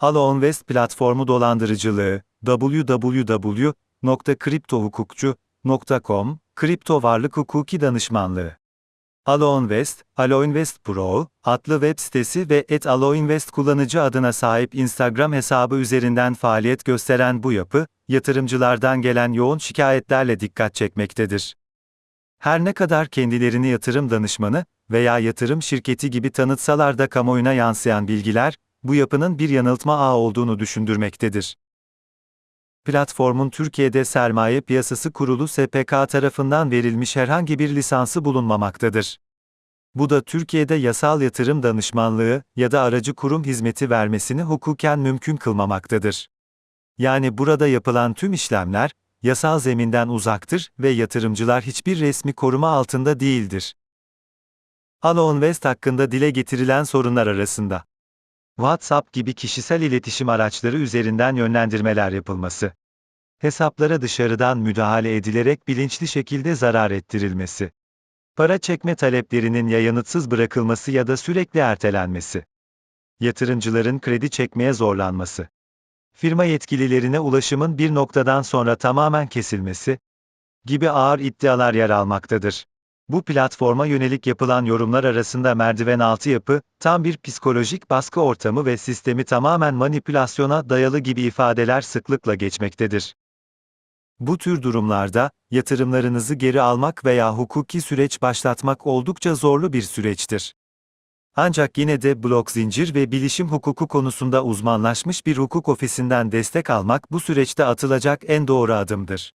Alonvest platformu dolandırıcılığı, www.kriptohukukçu.com, kripto varlık hukuki danışmanlığı. Aloinvest, Aloinvest Pro, adlı web sitesi ve et Aloinvest kullanıcı adına sahip Instagram hesabı üzerinden faaliyet gösteren bu yapı, yatırımcılardan gelen yoğun şikayetlerle dikkat çekmektedir. Her ne kadar kendilerini yatırım danışmanı veya yatırım şirketi gibi tanıtsalar da kamuoyuna yansıyan bilgiler, bu yapının bir yanıltma ağı olduğunu düşündürmektedir. Platformun Türkiye'de Sermaye Piyasası Kurulu SPK tarafından verilmiş herhangi bir lisansı bulunmamaktadır. Bu da Türkiye'de yasal yatırım danışmanlığı ya da aracı kurum hizmeti vermesini hukuken mümkün kılmamaktadır. Yani burada yapılan tüm işlemler, yasal zeminden uzaktır ve yatırımcılar hiçbir resmi koruma altında değildir. Aloinvest hakkında dile getirilen sorunlar arasında WhatsApp gibi kişisel iletişim araçları üzerinden yönlendirmeler yapılması. Hesaplara dışarıdan müdahale edilerek bilinçli şekilde zarar ettirilmesi. Para çekme taleplerinin ya yanıtsız bırakılması ya da sürekli ertelenmesi. Yatırımcıların kredi çekmeye zorlanması. Firma yetkililerine ulaşımın bir noktadan sonra tamamen kesilmesi gibi ağır iddialar yer almaktadır. Bu platforma yönelik yapılan yorumlar arasında merdiven altı yapı, tam bir psikolojik baskı ortamı ve sistemi tamamen manipülasyona dayalı gibi ifadeler sıklıkla geçmektedir. Bu tür durumlarda, yatırımlarınızı geri almak veya hukuki süreç başlatmak oldukça zorlu bir süreçtir. Ancak yine de blok zincir ve bilişim hukuku konusunda uzmanlaşmış bir hukuk ofisinden destek almak bu süreçte atılacak en doğru adımdır.